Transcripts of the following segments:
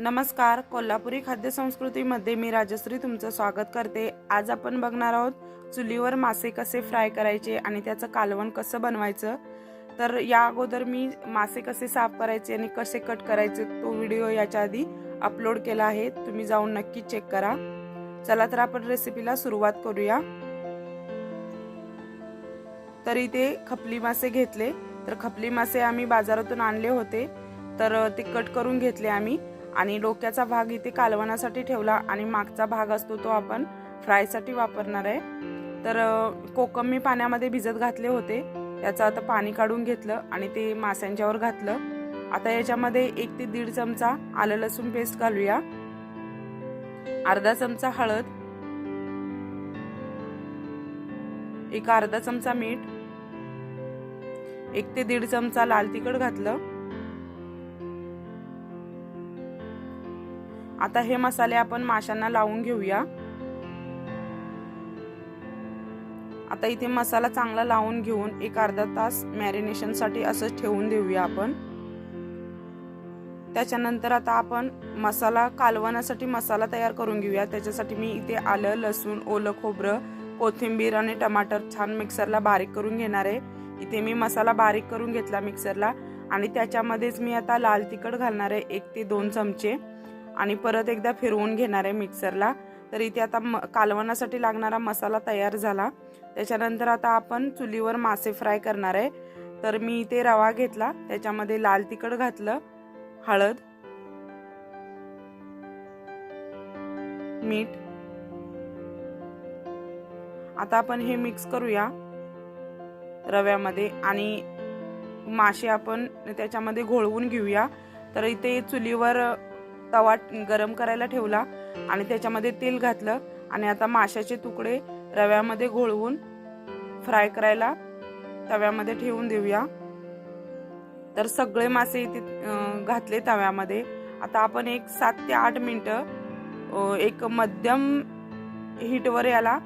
नमस्कार कोल्हापुरी खाद्यसंस्कृतीमध्ये मी राजश्री तुमचं स्वागत करते. आज आपण बघणार आहोत चुलीवर मासे कसे फ्राय करायचे आणि त्याचं कालवण कसं बनवायचं? तर या अगोदर मी मासे कसे साफ करायचे आणि कसे कट करायचे तो व्हिडिओ याच्या आधी अपलोड केला आहे. तुम्ही जाऊन नक्की चेक करा. चला तर आपण रेसिपीला सुरुवात करूया. तर इथे खपली मासे घेतले. तर खपली मासे आम्ही बाजारातून आणले होते. तर ते कट करून घेतले आम्ही. आणि डोक्याचा भाग इथे कालवणासाठी ठेवला आणि मागचा भाग असतो तो आपण फ्रायसाठी वापरणार आहे. तर कोकम मी पाण्यामध्ये भिजत घातले होते. त्याचं आता पाणी काढून घेतलं आणि ते माशांच्यावर घातलं. आता याच्यामध्ये एक ते दीड चमचा आलं लसूण पेस्ट घालूया. अर्धा चमचा हळद. एक अर्धा चमचा मीठ. एक ते दीड चमचा लाल तिखट घातलं. आता हे मसाले आपण माशांना लावून घेऊया. आता इथे मसाला चांगला लावून घेऊन एक अर्धा तास मॅरिनेशनसाठी असं असंच ठेवून देऊया आपण. त्याच्यानंतर आता आपण मसाला कालवण्यासाठी मसाला तयार करून घेऊया. त्याच्यासाठी मी इथे आलं लसूण ओलं खोबरं कोथिंबीर आणि टमाटर छान मिक्सरला बारीक करून घेणार आहे. इथे मी मसाला बारीक करून घेतला मिक्सरला आणि त्याच्यामध्येच मी आता लाल तिखट घालणार आहे एक ते दोन चमचे. आणि परत एकदा फिरवून घेणार आहे मिक्सरला. तर इथे आता म कालवणासाठी लागणारा मसाला तयार झाला. त्याच्यानंतर आता आपण चुलीवर मासे फ्राय करणार आहे. तर मी इथे रवा घेतला. त्याच्यामध्ये लाल तिखट घातलं. हळद. मीठ. आता आपण हे मिक्स करूया रव्यामध्ये. आणि मासे आपण त्याच्यामध्ये घोळवून घेऊया. तर इथे चुलीवर तवा गरम करायला ठेवला आणि त्याच्यामध्ये तेल घातलं आणि आता माशाचे तुकडे रव्यामध्ये घोळवून फ्राय करायला तव्यामध्ये ठेवून देऊया. तर सगळे मासे इथे घातले तव्यामध्ये. आता आपण एक सात ते आठ मिनटं एक मध्यम हीटवर याला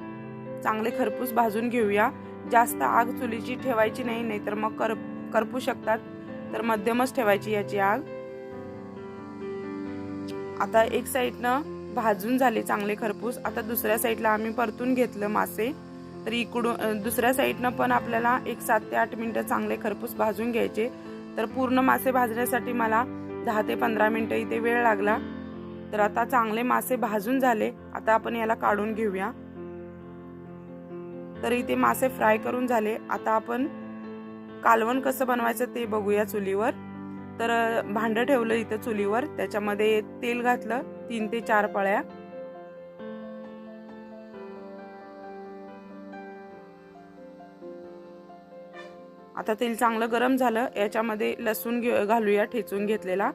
चांगले खरपूस भाजून घेऊया. जास्त आग चुलीची ठेवायची नाही नाहीतर मग कर करपू शकतात. तर मध्यमच ठेवायची याची आग. आता एक साईडनं भाजून झाले चांगले खरपूस. आता दुसऱ्या साईडला आम्ही परतून घेतलं मासे. तर इकडून दुसऱ्या साईडनं पण आपल्याला एक सात ते आठ मिनटं चांगले खरपूस भाजून घ्यायचे. तर पूर्ण मासे भाजण्यासाठी मला दहा ते पंधरा मिनटं इथे वेळ लागला. तर आता चांगले मासे भाजून झाले. आता आपण याला काढून घेऊया. तर इथे मासे फ्राय करून झाले. आता आपण कालवण कसं बनवायचं ते बघूया चुलीवर. तर भांडं ठेवलं इथं चुलीवर. त्याच्यामध्ये तेल घातलं तीन ते चार पळ्या. आता तेल चांगलं गरम झालं. याच्यामध्ये लसूण घालूया ठेचून घेतलेला.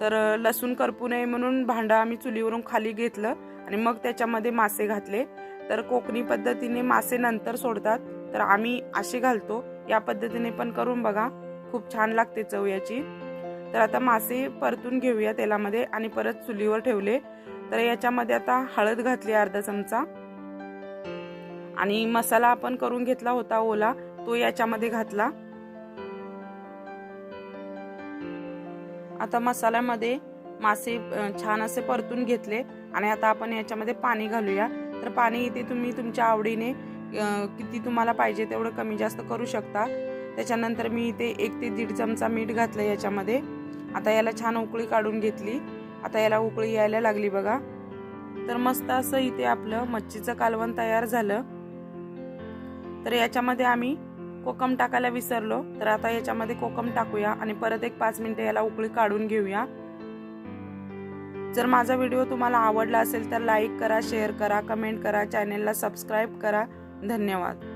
तर लसूण करपू नये म्हणून भांडं आम्ही चुलीवरून खाली घेतलं आणि मग त्याच्यामध्ये मासे घातले. तर कोकणी पद्धतीने मासे नंतर सोडतात. तर आम्ही असे घालतो. या पद्धतीने पण करून बघा. खूप छान लागते चव याची. तर आता मासे परतून घेऊया तेलामध्ये आणि परत चुलीवर ठेवले. तर याच्यामध्ये आता हळद घातली अर्धा चमचा. आणि मसाला आपण करून घेतला होता ओला तो याच्यामध्ये घातला. आता मसाल्यामध्ये मासे छान असे परतून घेतले. आणि आता आपण याच्यामध्ये पाणी घालूया. तर पाणी इथे तुम्ही तुमच्या आवडीने किती तुम्हाला पाहिजे तेवढं कमी जास्त करू शकता. त्याच्यानंतर मी इथे एक ते दीड चमचा मीठ घातलं याच्यामध्ये. आता याला छान उकळी काढून घेतली. आता याला उकळी यायला लागली बघा. तर मस्त असं इथे आपलं मच्छीचं कालवण तयार झालं. तर याच्यामध्ये आम्ही कोकम टाकायला विसरलो. तर आता याच्यामध्ये कोकम टाकूया आणि परत एक पाच मिनिटं याला उकळी काढून घेऊया. जर माझा व्हिडिओ तुम्हाला आवडला असेल तर लाईक करा शेअर करा कमेंट करा चॅनेलला सबस्क्राईब करा. धन्यवाद.